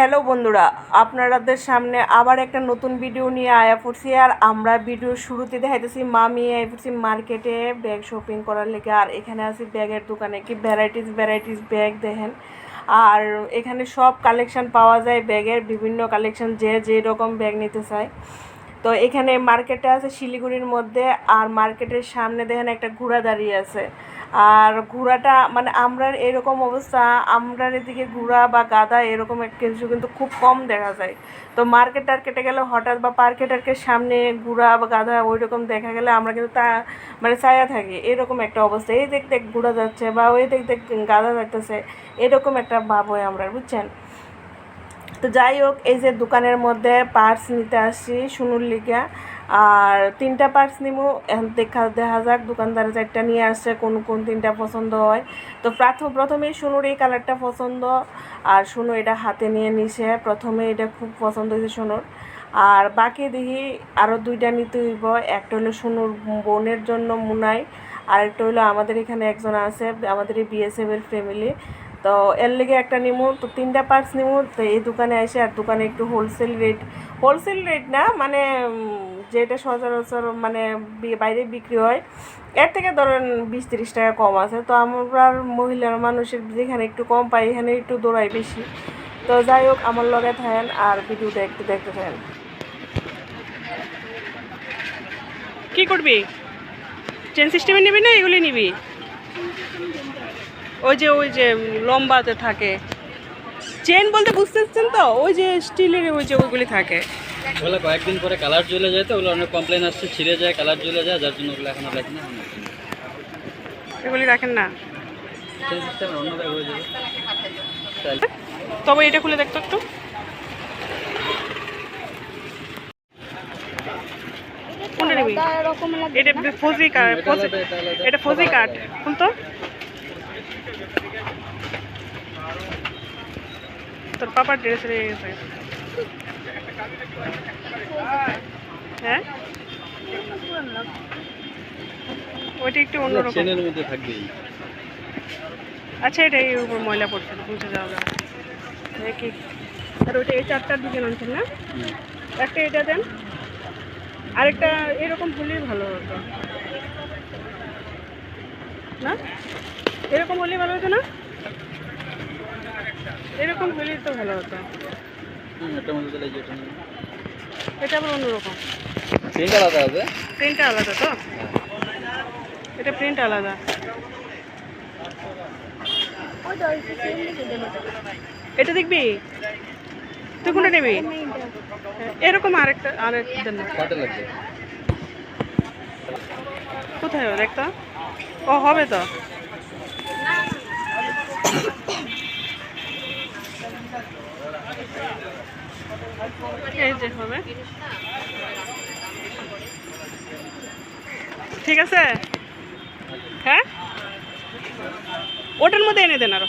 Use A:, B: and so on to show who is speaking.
A: Hello বন্ধুরা, আপনাদের সামনে আবার একটা নতুন ভিডিও নিয়ে আয়া পড়ছি। আর আমরা ভিডিও শুরুতে দেখাইতেছি, মামি আয়া পড়ছি মার্কেটে ব্যাগ শপিং করার লেগে। আর এখানে আছি ব্যাগের দোকানে, কি ভ্যারাইটিস ভ্যারাইটিস ব্যাগ দেখেন। আর এখানে সব কালেকশন পাওয়া যায় ব্যাগের, বিভিন্ন কালেকশন যে যে রকম ব্যাগ নিতে চায়। তো এখানে মার্কেটে আছে শিলিগুড়ির মধ্যে, আর মার্কেটের সামনে দেখেন একটা ঘোড়া দাঁড়িয়ে আছে। আর ঘোড়াটা মানে আমরার এরকম অবস্থা, আমরার এদিকে ঘোড়া বা গাদা এরকম কিছু কিন্তু খুব কম দেখা যায়। তো মার্কেট টার্কেটে গেলে হঠাৎ বা পার্কে টার্কের সামনে ঘোড়া বা গাধা ওই রকম দেখা গেলে আমরা কিন্তু তা মানে চায়া থাকি। এরকম একটা অবস্থা। এই দেখ দেখ ঘোড়া যাচ্ছে বা ওই দেখ দেখ গাধা যাচ্ছে এরকম একটা ভাব হয় আমরা বুঝছেন? তো যাই হোক, এই যে দোকানের মধ্যে পার্টস নিতে আসছি শুনুর লিগা। আর তিনটা পার্টস নিবো এখন দেখা দেখা যাক, দোকানদার চারটা নিয়ে আসছে, কোন কোন তিনটা পছন্দ হয়। তো প্রাথম প্রথমেই শুনুর এই কালারটা পছন্দ, আর শুনু এটা হাতে নিয়ে নিছে। প্রথমে এটা খুব পছন্দ হয়েছে শুনুর আর বাকি দেখি আরও দুইটা নিতে হইব। একটা হলো শুনুর বোনের জন্য মুনাই, আরেকটা হলো আমাদের এখানে একজন আছে, আমাদের এই বিএসএফ এর ফ্যামিলি তো এর লেগে একটা নিমু, তো তিনটা পার্টস নিমু, তো এই দোকানে এসে আর দোকানে একটু হোলসেল রেট হোলসেল রেট না মানে যেটা সচরাচর মানে বাইরে বিক্রি হয়, এর থেকে ধরেন বিশ তিরিশ টাকা কম আছে। তো আমরা মহিলার মানুষের যেখানে একটু কম পাই, এখানে একটু দৌড়াই বেশি। তো যাই হোক, আমার লগে থাকেন আর ভিডিওটা একটু দেখতে থাকেন। কি করবি? চেন সিস্টেমে নিবি না এগুলি নিবি? ওই যে ওই যে লম্বাতে থাকে। চেন বলতে বুঝতে পারছেন তো? ওই যে স্টিলের ওই যে ওইগুলি থাকে।
B: ওগুলো কয়েকদিন পরে কালার চলে যায় তো ওগুলো অনেক কমপ্লেন আসছে ছিঁড়ে যায় কালার চলে যায় যার জন্য ওগুলো এখন আর রাখি না।
A: এগুলি রাখেন না?
B: হয়ে
A: তবে এটা খুলে দেখতো একটু। কোনটা নিবি এটা ফজি কার্ড
B: এটা
A: ফজি কার্ড কোন তো তোর পাপার ড্রেস রয়ে গেছে। হ্যাঁ? ওইটা একটু অন্যরকম
B: চেনের মধ্যে থাকবেই।
A: আচ্ছা এটা এই উপর ময়লা পড়ছে বুঝে যাওয়া যাবে। কি আর ওইটা এই চারটার দিকে আনছেন না? একটা এটা দেন। আরেকটা এরকম হলেই ভালো হতো। না? এরকম হলেই ভালো হতো না? এরকম হলে তো ভালো হতো।
B: এটা
A: আবার অন্যরকম।
B: প্রিন্ট আলাদা আছে?
A: প্রিন্টটা আলাদা তো? এটা প্রিন্ট আলাদা। এটা দেখবি? তুই কোনটা নিবি? এরকম আরেকটা আরেকটা কোথায় দেখতো ও হবে তো। এই হবে। ঠিক আছে? হ্যাঁ? ওটার মধ্যে এনে দেন আরও।